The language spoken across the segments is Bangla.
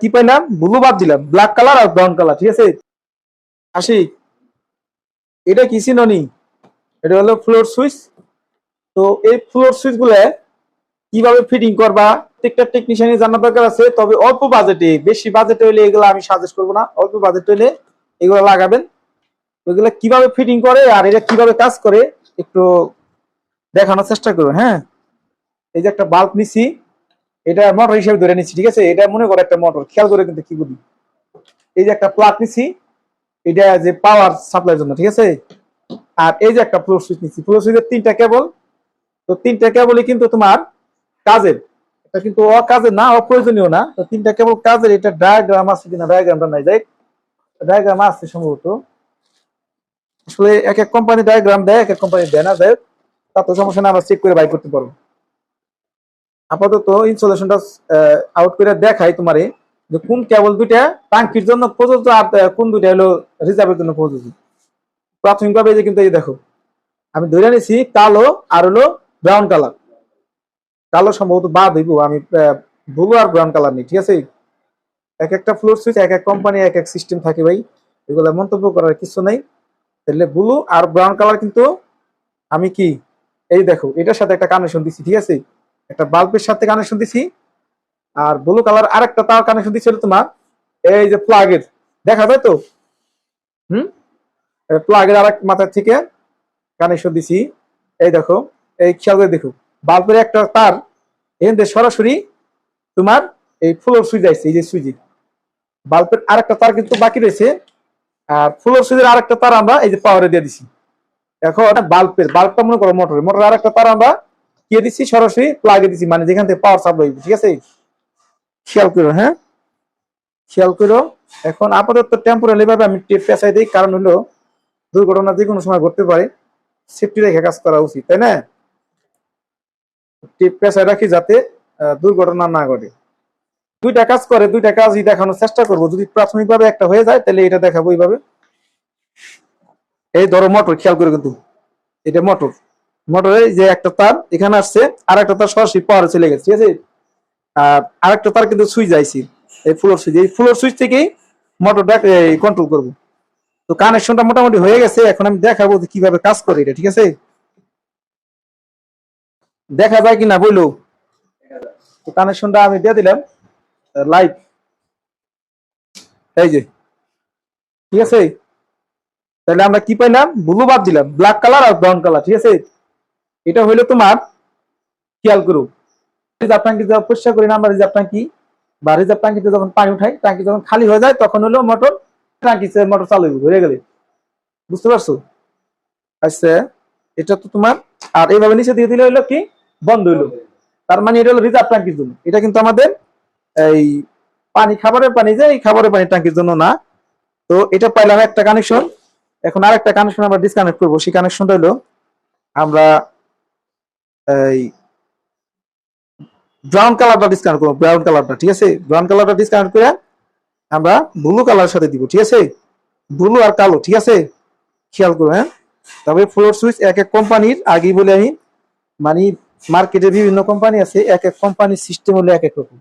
কি পাইলাম ব্লু বাদ দিলাম। ব্ল্যাক কালার আর ব্রাউন কালার ঠিক আছে? আসি। এটা কি চিননি এটা হলো ফ্লোর সুইচ তো এই ফ্লোর সুইচগুলো কীভাবে ফিটিং করবা? প্রত্যেকটা টেকনিশিয়ানি জানার দরকার আছে। তবে অল্প বাজেটে বেশি বাজেটে হলে এগুলো আমি সাজেস্ট করব না। অল্প বাজেট হলে এগুলো লাগাবেন। ওইগুলো কীভাবে ফিটিং করে আর এটা কীভাবে কাজ করে, একটু দেখানোর চেষ্টা করুন হ্যাঁ? এই যে একটা বাল্ব নিছি। এটা মোটর হিসেবে ধরে নিচ্ছি, ঠিক আছে? এটা মনে করো একটা মোটর খেয়াল করে কিন্তু কি বলি এই যে একটা প্লাগ নিছি, এটা যে পাওয়ার সাপ্লাইয়ের জন্য, ঠিক আছে? আর এই যে একটা ফ্লোর সুইচ নিচ্ছি ফ্লোর সুইচের তিনটা কেবল তো তিনটা কেবলই কিন্তু তোমার কাজের, এটা কিন্তু অকাজের না, অপ্রয়োজনীয় না, তো তিনটা কেবল কাজের, এটা ডায়াগ্রাম আছে কিনা ডায়াগ্রামটা নাই যাই ডায়াগ্রাম আছে সম্ভবত। আসলে এক এক কোম্পানি ডায়াগ্রাম দেয়, এক এক কোম্পানি দেয় না দেয় তা তো সমস্যা না, আমরা চেক করে বাই করতে পারব। আপাতত ইনস্টলেশনটা আউট করে দেখাই তোমারে যে কোন কেবল দুইটা টাঙ্কির জন্য প্রযোজ্য আর কোন দুইটা হলো রিজার্ভের জন্য প্রযোজ্য। প্রাথমিকভাবে এই যে কিন্তু এই দেখো, আমি ধরে নিছি কালো আর হলো ব্রাউন কালার কালো সম্ভবত বাদ হইব, আমি ব্লু আর ব্রাউন কালার নেই, ঠিক আছে? এক একটা ফ্লোর সুইচ এক এক কোম্পানি এক এক সিস্টেম থাকে ভাই, এগুলো মন্তব্য করার কিছু নাই। তাহলে ব্লু আর ব্রাউন কালার কিন্তু আমি কি? এই দেখো, এটার সাথে একটা কানেকশন দিছি, ঠিক আছে? একটা বাল্বের সাথে কানেকশন দিছি। আর ব্লু কালার আর একটা তার কানেকশন দিছিল তোমার, এই যে প্লাগের দেখা যায় তো? হুম? প্লাগের আর এক মাথা থেকে কানেকশন দিছি। এই দেখো, এই খেয়াল করে দেখো। বাল্বের একটা তার, এখান থেকে সরাসরি তোমার এই ফ্লোর সুইচ আসছে, এই যে সুইচ বাল্বের আরেকটা তার কিন্তু বাকি রয়েছে। আর ফ্লোর সুইচের আরেকটা তার আমরা এই যে পাওয়ারে দিয়ে দিছি। এখন বাল্বের, বাল্বটা মনে করো মোটরের মোটরের আরেকটা তার আমরা দিয়ে দিচ্ছি সরাসরি প্লাগে দিচ্ছি মানে যেখান থেকে পাওয়ার সাপ্লাই ঠিক আছে? খেয়াল করো হ্যাঁ? খেয়াল করো, এখন আপাতত টেম্পোরারি ভাবে আমি টেপ পেঁচাই দিই, কারণ হলো দুর্ঘটনা যে কোনো সময় ঘটতে পারে সেফটি রেখে কাজ করা উচিত, তাই না? টেপ পেঁচাই রাখি যাতে দুর্ঘটনা না ঘটে। দুইটা কাজ করে, দুইটা কাজই দেখানোর চেষ্টা করব। যদি প্রাথমিকভাবে একটা হয়ে যায়, তাহলে এটা দেখাবো এইভাবে। এই ধরো মোটর খেয়াল করে কিন্তু। এটা মোটর মোটরে যে একটা তার এখানে আসছে আর একটা তার সরাসরি পাওয়ারে চলে গেছে, ঠিক আছে? আর আরেকটা তার কিন্তু সুইচ আইছি, এই ফ্লোর সুইচ এই ফ্লোর সুইচ থেকেই মোটরটা কন্ট্রোল করব। তো কানেকশনটা মোটামুটি হয়ে গেছে, এখন আমি দেখাবো যে কীভাবে কাজ করে এটা, ঠিক আছে? দেখা যায় কিনা বইলো? তো কানেকশনটা আমি দিয়ে দিলাম লাইভ এই যে, ঠিক আছে? তাহলে আমরা কি পাইলাম? ব্লু বাদ দিলাম ব্ল্যাক কালার আর ব্রাউন কালার ঠিক আছে? এটা হইল তোমার খেয়াল করো। রিজার্ভ ট্যাঙ্কি যখন পরিষ্কার করি না, আমরা রিজার্ভ ট্যাঙ্কি বা রিজার্ভ ট্যাঙ্কিতে যখন পানি উঠাই, ট্যাঙ্কি যখন খালি হয়ে যায়, তখন হলো মোটর ট্যাঙ্কি মোটর চালু হয়ে গেলে। বুঝতে পারছ? আচ্ছা এটা তো তোমার, আর এইভাবে নিচে দিয়ে দিলে হলো কি? বন্ধ হইল। তার মানে এটা হলো রিজার্ভ ট্যাঙ্কির জন্য। এটা কিন্তু আমাদের এই পানি খাবারের পানি যে, এই খাবারের পানি ট্যাঙ্কির জন্য না। তো এটা পাইলাম একটা কানেকশন এখন আর একটা কানেকশন আমরা ডিসকানেক্ট করব। সেই কানেকশনটা হলো আমরা এই ব্রাউন কালারটা ডিসকাউন্ট করব ব্রাউন কালারটা ঠিক আছে? ব্রাউন কালারটা ডিসকাউন্ট করে আমরা ব্লু কালারের সাথে দিব, ঠিক আছে? ব্লু আর কালো, ঠিক আছে? খেয়াল করো হ্যাঁ? তবে ফ্লোর সুইচ এক এক কোম্পানির আগেই বলে আমি মানে মার্কেটে বিভিন্ন কোম্পানি আছে, এক এক কোম্পানির সিস্টেম হলো এক এক রকম।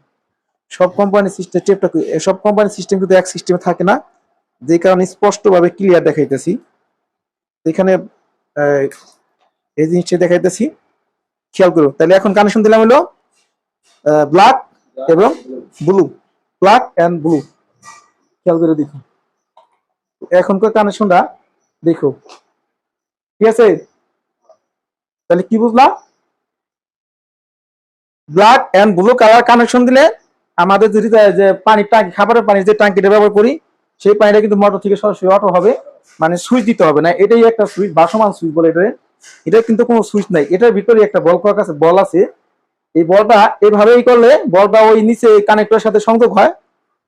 সব কোম্পানির সিস্টেম টেপটা সব কোম্পানির সিস্টেম কিন্তু এক সিস্টেমে থাকে না। যে কারণে স্পষ্টভাবে ক্লিয়ার দেখাইতেছি। এখানে এই জিনিসটা দেখাইতেছি। খেয়াল করো। তাহলে এখন কানেকশন দিলাম হলো ব্ল্যাক এবং ব্লু ব্ল্যাক এন্ড ব্লু খেয়াল করে দেখো। এখনকার কানেকশনটা দেখো। ঠিক আছে? তাহলে কি বুঝলা? Black and blue colour connection দিলে আমাদের যদি যে- যে পানি ট্যাঙ্কি খাবারের পানি যে ট্যাঙ্কিটা ব্যবহার করি, সেই পানিটা কিন্তু মোটর থেকে সরাসরি অটো হবে। মানে সুইচ দিতে হবে না। এটাই একটা সুইচ বাসমান সুইচ বলে এটা এটা কিন্তু কোনো সুইচ নাই। এটার ভিতরে একটা বল করার কাছে বল আছে। এই বলটা এভাবেই করলে বলটা ওই নিচে কানেক্টরের সাথে সংযোগ হয়।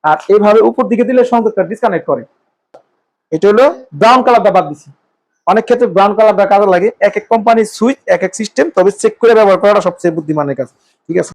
আর এইভাবে উপর দিকে দিলে সংযোগটা ডিসকানেক্ট করে। এটা হলো ব্রাউন কালারটা বাদ দিছি। অনেক ক্ষেত্রে ব্রাউন কালারটা কাজে লাগে। এক এক কোম্পানির সুইচ এক এক সিস্টেম তবে চেক করে ব্যবহার করাটা সবচেয়ে বুদ্ধিমানের কাজ। ঠিক আছে?